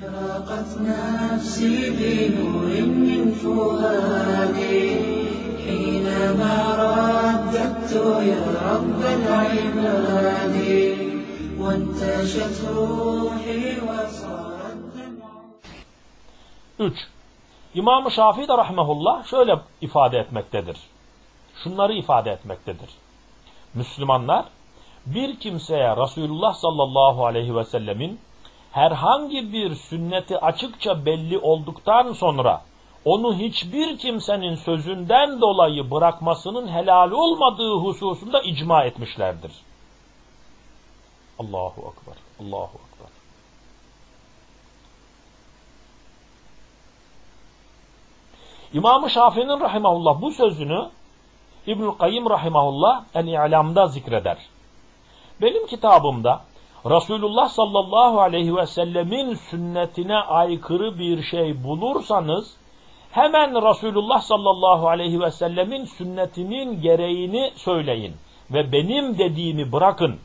أشرقت نفسي بنور من فؤادي حينما رددت يا رب العباد وانتشت روحي وصار الدمع 3. İmam-ı Şafii de rahmehullah şöyle ifade etmektedir. Şunları ifade etmektedir. Müslümanlar bir kimseye Resulullah sallallahu aleyhi ve sellemin herhangi bir sünneti açıkça belli olduktan sonra onu hiçbir kimsenin sözünden dolayı bırakmasının helal olmadığı hususunda icma etmişlerdir. Allahu Ekber, Allahu Ekber. İmam-ı Şafii'nin rahimahullah bu sözünü İbnül Kayyim rahimahullah El-İ'lam'da zikreder. Benim kitabımda Resulullah sallallahu aleyhi ve sellemin sünnetine aykırı bir şey bulursanız hemen Resulullah sallallahu aleyhi ve sellemin sünnetinin gereğini söyleyin ve benim dediğimi bırakın.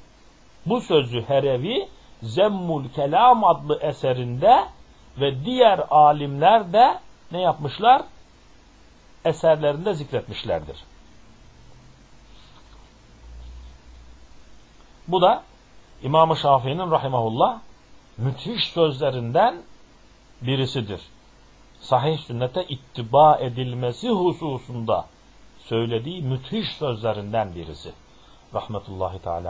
Bu sözü Herevi Zemmul Kelam adlı eserinde ve diğer alimler de ne yapmışlar? Eserlerinde zikretmişlerdir. Bu da İmam-ı Şafii'nin rahimahullah müthiş sözlerinden birisidir. Sahih sünnete ittiba edilmesi hususunda söylediği müthiş sözlerinden birisi. Rahmetullahi Teala.